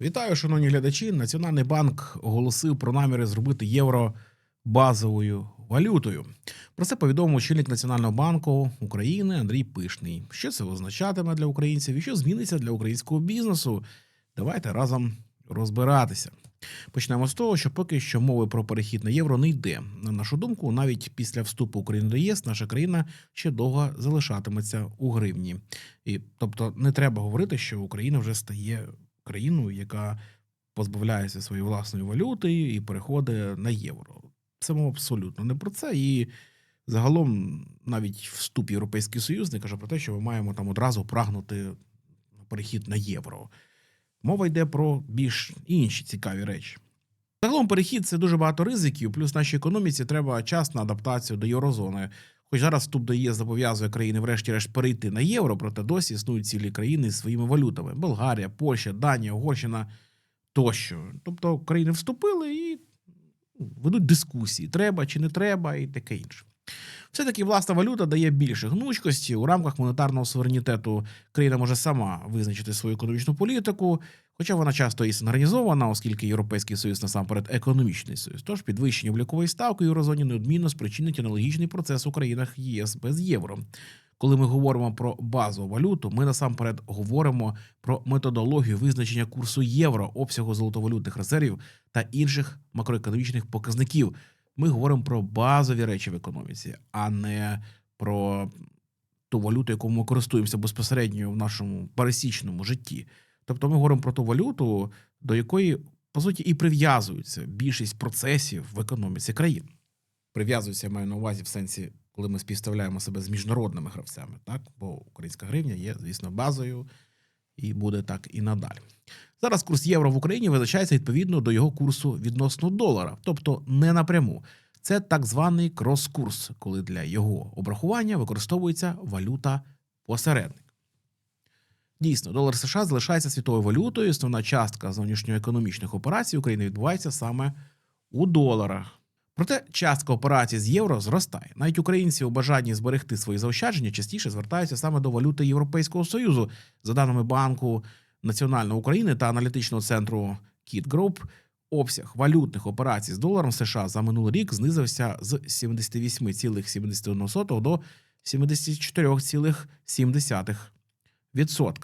Вітаю, шановні глядачі. Національний банк оголосив про наміри зробити євро базовою валютою. Про це повідомив очільник Національного банку України Андрій Пишний. Що це означатиме для українців і що зміниться для українського бізнесу? Давайте разом розбиратися. Почнемо з того, що поки що мови про перехід на євро не йде. На нашу думку, навіть після вступу України до ЄС наша країна ще довго залишатиметься у гривні. І тобто не треба говорити, що Україна вже стає країною, яка позбавляється своєї власної валюти і переходить на євро. Це мова абсолютно не про це. І загалом навіть вступ Європейський Союз не каже про те, що ми маємо там одразу прагнути перехід на євро. Мова йде про більш інші цікаві речі. Загалом перехід це дуже багато ризиків, плюс нашій економіці треба час на адаптацію до єврозони. Хоч зараз вступ до ЄС зобов'язує країни, врешті-решт, перейти на євро, проте досі існують цілі країни зі своїми валютами: Болгарія, Польща, Данія, Угорщина тощо. Тобто країни вступили і ну, ведуть дискусії: треба чи не треба, і таке інше. Все-таки власна валюта дає більше гнучкості у рамках монетарного суверенітету. Країна може сама визначити свою економічну політику, хоча вона часто і синхронізована, оскільки Європейський Союз насамперед економічний союз. Тож підвищення облікової ставки у Єврозоні неодмінно спричинить аналогічний процес у країнах ЄС без євро. Коли ми говоримо про базову валюту, ми насамперед говоримо про методологію визначення курсу євро, обсягу золотовалютних резервів та інших макроекономічних показників. Ми говоримо про базові речі в економіці, а не про ту валюту, яку ми користуємося безпосередньо в нашому пересічному житті. Тобто ми говоримо про ту валюту, до якої по суті і прив'язуються більшість процесів в економіці країн. Прив'язуються я маю на увазі в сенсі, коли ми співставляємо себе з міжнародними гравцями, так бо українська гривня є, звісно, базою і буде так і надалі. Зараз курс євро в Україні визначається відповідно до його курсу відносно долара, тобто не напряму. Це так званий крос-курс, коли для його обрахування використовується валюта посередник. Дійсно, долар США залишається світовою валютою. Основна частка зовнішньоекономічних операцій України відбувається саме у доларах. Проте частка операцій з євро зростає. Навіть українці у бажанні зберегти свої заощадження частіше звертаються саме до валюти Європейського Союзу. За даними банку Національної України та аналітичного центру Kit Group, обсяг валютних операцій з доларом США за минулий рік знизився з 78,71 до 74,7%.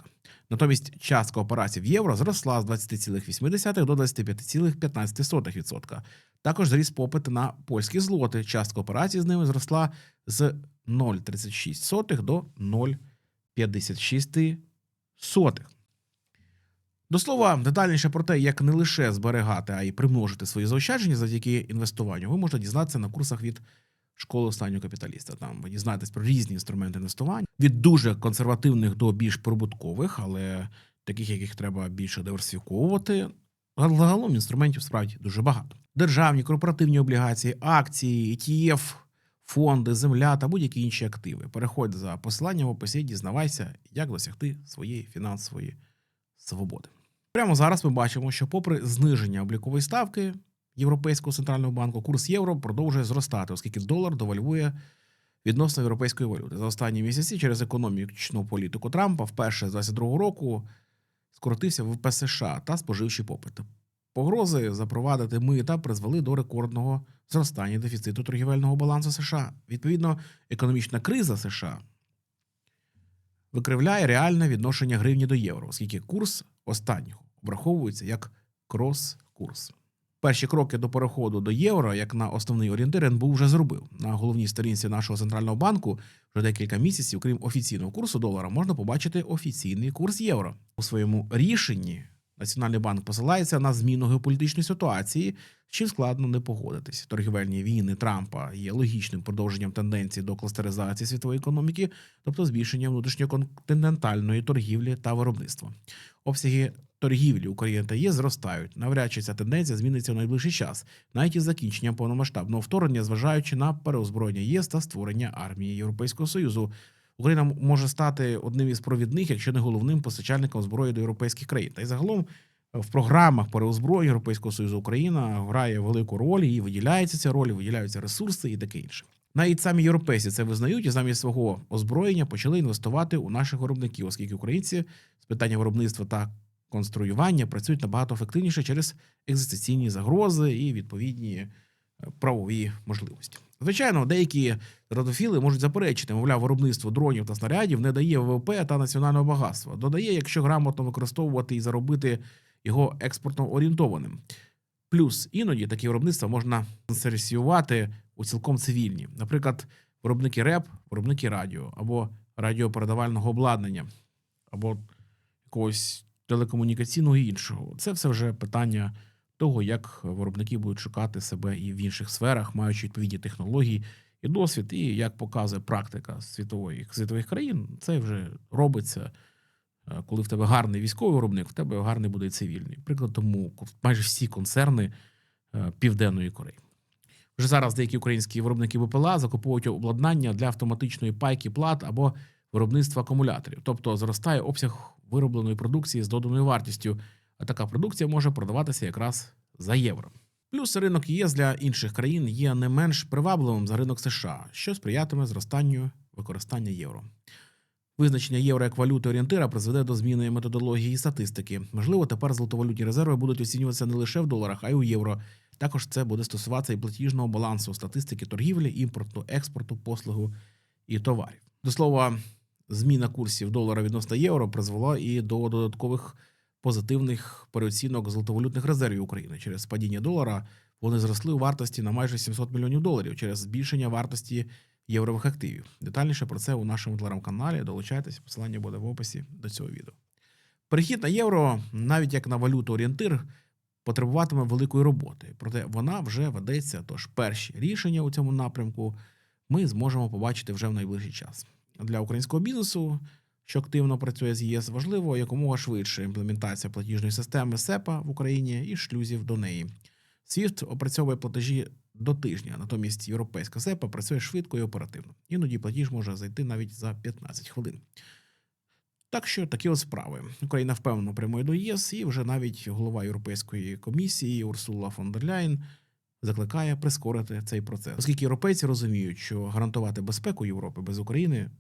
Натомість частка операцій в євро зросла з 20,8 до 25,15%. Також зріс попит на польські злоти. Частка операцій з ними зросла з 0,36 до 0,56. До слова, детальніше про те, як не лише зберегати, а й примножити свої заощадження завдяки інвестуванню, ви можете дізнатися на курсах від школи останнього капіталіста. Там ви дізнаєтесь про різні інструменти інвестування від дуже консервативних до більш прибуткових, але таких, яких треба більше диверсифіковувати. Загалом інструментів справді дуже багато. Державні корпоративні облігації, акції, ETF, фонди, земля та будь-які інші активи. Переходь за посиланням в описі, дізнавайся, як досягти своєї фінансової свободи. Прямо зараз ми бачимо, що, попри зниження облікової ставки Європейського центрального банку, курс євро продовжує зростати, оскільки долар довальвує відносно європейської валюти. За останні місяці через економічну політику Трампа вперше з 22 року скоротився в США та споживчий попит. Погрози запровадити мита призвели до рекордного зростання дефіциту торгівельного балансу США. Відповідно, економічна криза США викривляє реальне відношення гривні до євро, оскільки курс останнього обраховується як крос-курс. Перші кроки до переходу до євро, як на основний орієнтир, НБУ вже зробив. На головній сторінці нашого центрального банку вже декілька місяців, крім офіційного курсу долара, можна побачити офіційний курс євро. У своєму рішенні Національний банк посилається на зміну геополітичної ситуації, чим складно не погодитись. Торгівельні війни Трампа є логічним продовженням тенденції до кластеризації світової економіки, тобто збільшення внутрішньоконтинентальної торгівлі та виробництва. Обсяги торгівлі України та ЄС зростають. Навряд чи ця тенденція зміниться в найближчий час, навіть із закінченням повномасштабного вторгнення, зважаючи на переозброєння ЄС та створення армії Європейського союзу. Україна може стати одним із провідних, якщо не головним постачальником зброї до європейських країн. Та й загалом в програмах переозброєння Європейського союзу Україна грає велику роль, і виділяється ця роль, виділяються ресурси і таке інше. Навіть самі європейці це визнають і замість свого озброєння почали інвестувати у наших виробників, оскільки українці з питання виробництва та конструювання працюють набагато ефективніше через екзистенційні загрози і відповідні е, правові можливості. Звичайно, деякі радофіли можуть заперечити, мовляв, виробництво дронів та снарядів не дає ВВП та національного багатства. Додає, якщо грамотно використовувати і заробити його експортно орієнтованим. Плюс іноді такі виробництва можна консерсіювати у цілком цивільні, наприклад, виробники РЕП, виробники радіо або радіопередавального обладнання, або якогось телекомунікаційного і іншого. Це все вже питання того, як виробники будуть шукати себе і в інших сферах, маючи відповідні технології і досвід, і як показує практика світової світових країн, це вже робиться. е, Коли в тебе гарний військовий виробник, в тебе гарний буде і цивільний. Приклад тому майже всі концерни е, Південної Кореї. Вже зараз деякі українські виробники БПЛА закуповують обладнання для автоматичної пайки плат або виробництва акумуляторів, тобто зростає обсяг виробленої продукції з доданою вартістю, а така продукція може продаватися якраз за євро. Плюс ринок ЄС для інших країн є не менш привабливим за ринок США, що сприятиме зростанню використання євро. Визначення євро як валюти орієнтира призведе до зміни методології і статистики. Можливо, тепер золотовалютні резерви будуть оцінюватися не лише в доларах, а й у євро. Також це буде стосуватися і платіжного балансу статистики торгівлі, імпорту, експорту, послугу і товарів. До слова, зміна курсів долара відносно євро призвела і до додаткових позитивних переоцінок золотовалютних резервів України. Через падіння долара вони зросли у вартості на майже 700 мільйонів доларів через збільшення вартості єврових активів. Детальніше про це у нашому телеграм-каналі. Долучайтесь, посилання буде в описі до цього відео. Перехід на євро, навіть як на валюту орієнтир, потребуватиме великої роботи, проте вона вже ведеться. Тож перші рішення у цьому напрямку ми зможемо побачити вже в найближчий час. Для українського бізнесу, що активно працює з ЄС, важливо якомога швидше імплементація платіжної системи СЕПА в Україні і шлюзів до неї. SWIFT опрацьовує платежі до тижня, натомість європейська СЕПА працює швидко і оперативно. Іноді платіж може зайти навіть за 15 хвилин. Так що такі от справи. Україна впевнено прямує до ЄС, і вже навіть голова Європейської комісії Урсула фон дер Ляйн закликає прискорити цей процес, оскільки європейці розуміють, що гарантувати безпеку Європи без України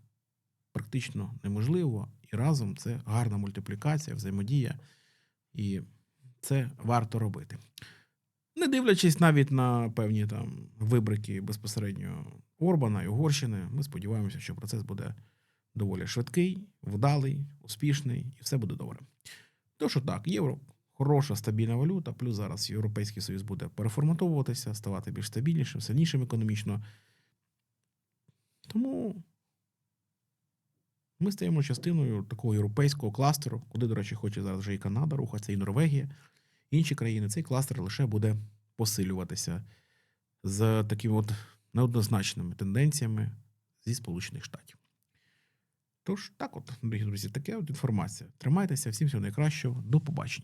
практично неможливо, і разом це гарна мультиплікація, взаємодія, і це варто робити. Не дивлячись навіть на певні там вибрики безпосередньо Орбана і Угорщини, ми сподіваємося, що процес буде доволі швидкий, вдалий, успішний, і все буде добре. Тож так, євро хороша стабільна валюта, плюс зараз Європейський Союз буде переформатовуватися, ставати більш стабільнішим, сильнішим економічно. Тому ми стаємо частиною такого європейського кластеру, куди, до речі, хоче зараз вже і Канада рухатися, і Норвегія, і інші країни. Цей кластер лише буде посилюватися з такими от неоднозначними тенденціями зі Сполучених Штатів. Тож, так от, дорогі друзі, таке от інформація. Тримайтеся, всім всього найкращого, до побачення.